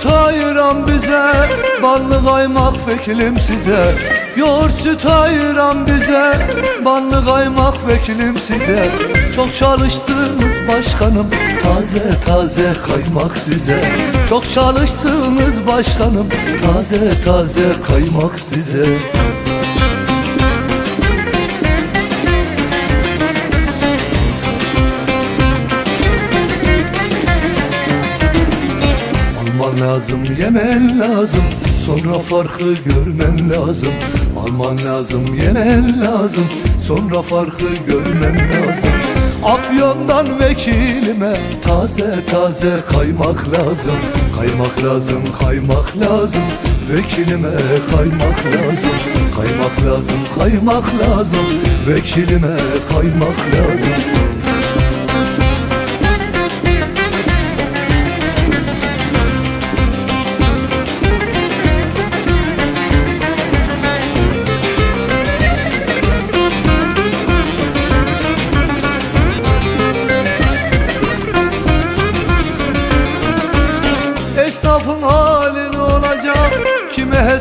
süt ayıran bize Ballı kaymak vekilim size. Yoğurt süt ayıran bize Ballı kaymak vekilim size. Çok çalıştınız başkanım Taze taze kaymak size. Çok çalıştınız başkanım Taze taze kaymak size lazım, yemen lazım. Sonra farkı görmen lazım. Alman lazım, yemen lazım. Sonra farkı görmen lazım. Afyon'dan vekilime Taze taze kaymak lazım. Kaymak lazım, kaymak lazım. Vekilime kaymak lazım. Kaymak lazım, kaymak lazım. Vekilime kaymak lazım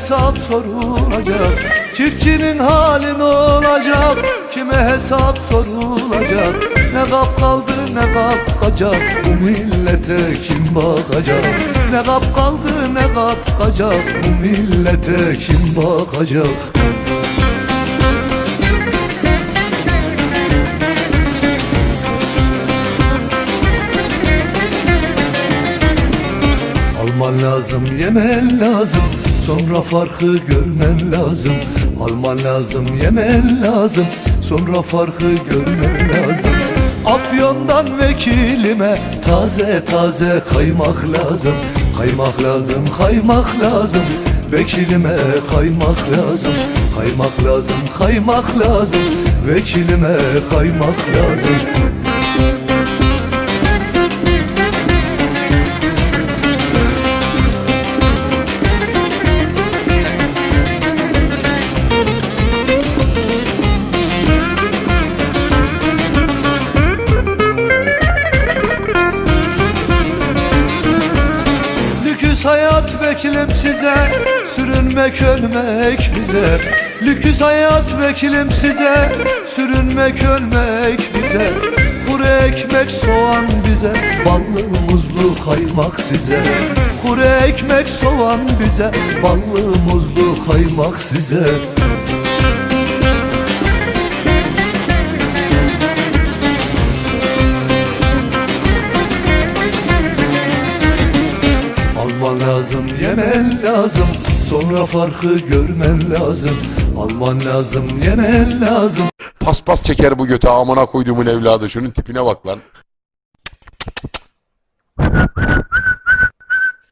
hesap sorulacak? Çiftçinin hali ne olacak? Kime hesap sorulacak? Ne kap kaldı ne kap kacak Bu millete kim bakacak? Ne kap kaldı ne kap kacak Bu millete kim bakacak? Alman lazım, yemen lazım Sonra farkı görmen lazım. Alman lazım, yemen lazım. Sonra farkı görmen lazım. Afyon'dan vekilime Taze taze kaymak lazım. Kaymak lazım, kaymak lazım. Vekilime kaymak lazım. Kaymak lazım, kaymak lazım. Vekilime kaymak lazım Lüküs hayat vekilim size Sürünmek ölmek bize. Lüküs hayat vekilim size Sürünmek ölmek bize. Kuru ekmek soğan bize Ballı muzlu kaymak size. Kuru ekmek soğan bize Ballı muzlu kaymak size Alman lazım, yemen lazım Sonra farkı görmen lazım Alman lazım, yemen lazım Paspas çeker bu göte amına koyduğumun evladı. Şunun tipine bak lan.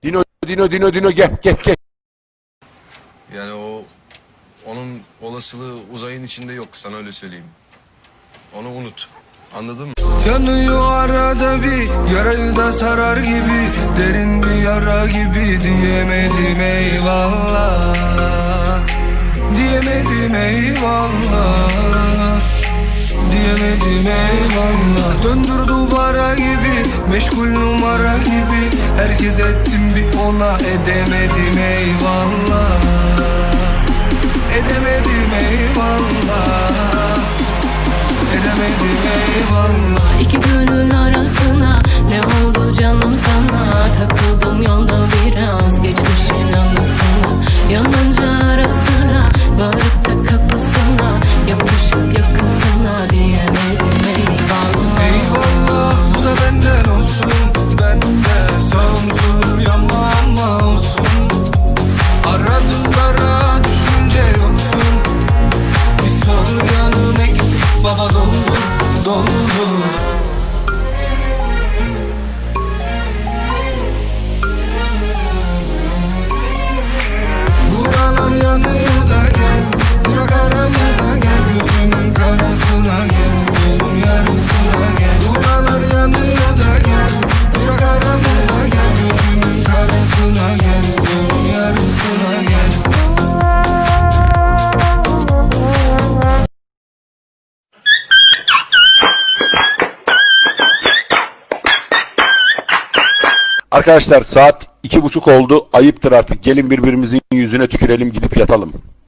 Dino, Dino, Dino, Dino gel, gel, gel. Yani o onun olasılığı uzayın içinde yok sana öyle söyleyeyim. Onu unut. Anladın mı? Yanıyor arada bir yarayı da sarar gibi Derin bir yara gibi diyemedim eyvallah. Diyemedim eyvallah. Diyemedim eyvallah. Döndür duvara gibi Meşgul numara gibi Herkes ettim bir ona Edemedim eyvallah Arkadaşlar saat iki buçuk oldu. Ayıptır artık. Gelin birbirimizin yüzüne tükürelim gidip yatalım.